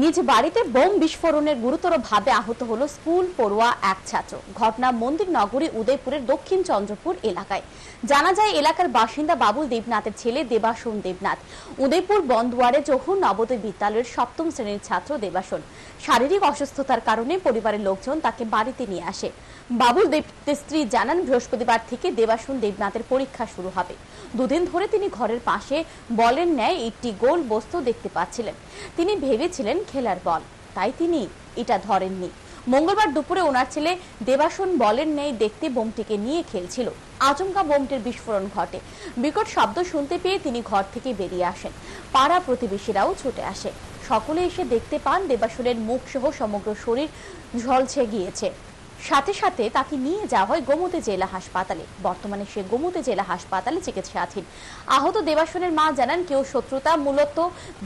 নিজ বাড়িতে বোম বিস্ফোরণের গুরুতরভাবে আহত হলো স্কুল পড়ুয়া এক ছাত্র। ঘটনা মন্দির নগরী উদয়পুরের দক্ষিণ চন্দ্রপুর এলাকায়। জানা যায়, এলাকার বাসিন্দা বাবুল দেবনাথের ছেলে দেবাসন দেবনাথ। উদয়পুর বন্দুয়ারে জহুর নবোদয় বিদ্যালয়ের সপ্তম শ্রেণির ছাত্র দেবাসন শারীরিক অসুস্থতার কারণে পরিবারের লোকজন তাকে বাড়িতে নিয়ে আসে। বাবুল দেবনাথের স্ত্রী জানান, বৃহস্পতিবার থেকে দেবাসন দেবনাথের পরীক্ষা শুরু হবে। দুদিন ধরে তিনি ঘরের পাশে বলের ন্যায় একটি গোল বস্তু দেখতে পাচ্ছিলেন। তিনি ভেবেছিলেন খেলার বল। তাই তিনি এটা ধরেননি। মঙ্গলবার দুপুরে ওনার ছেলে দেবাসন বলের নেই দেখতে বোমটিকে নিয়ে খেলছিল। আচমকা বোমটির বিস্ফোরণ ঘটে। বিকট শব্দ শুনতে পেয়ে তিনি ঘর থেকে বেরিয়ে আসেন। পাড়া প্রতিবেশীরাও ছুটে আসে। সকলে এসে দেখতে পান দেবাসনের মুখ সহ সমগ্র শরীর ঝলছে গিয়েছে। সাথে সাথে তাকে নিয়ে যাওয়া হয় গোমতী জেলা হাসপাতালে। বর্তমানে সে গোমতী জেলা হাসপাতালে চিকিৎসাধীন। আহত দেবাসনের মা জানান, কেউ শত্রুতা মূলত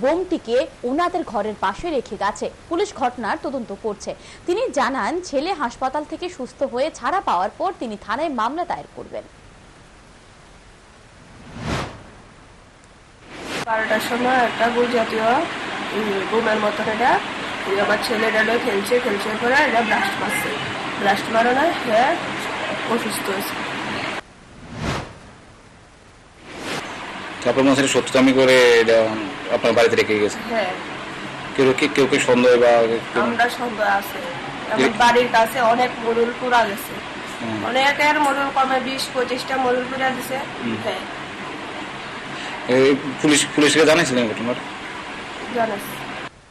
বোমটিকে ওনাদের ঘরের পাশে রেখে গেছে। পুলিশ ঘটনার তদন্ত করছে। তিনি জানান, ছেলে হাসপাতাল থেকে সুস্থ হয়ে ছাড়া পাওয়ার পর তিনি থানায় মামলা দায়ের করবেন। বারোটার সময় একটা গুল জাতীয় বোমের মতন এটা। আমার ছেলেটা খেলছে খেলছে পরে এটা ব্লাস্ট মারছে মারানো হ্যাঁ অসুস্থ হয়েছে মনে হচ্ছে করে আপনার বাড়িতে রেখে গেছে হ্যাঁ কেউ কি কেউ কি সন্দেহ বা আমরা সন্দেহ আছে আমার বাড়ির কাছে অনেক মরুল পুরা গেছে। অনেকের মরুল কমে বিশ পঁচিশটা মরুল পুরা দিছে হ্যাঁ পুলিশ পুলিশকে জানাইছিলেন ঘটনার জানাস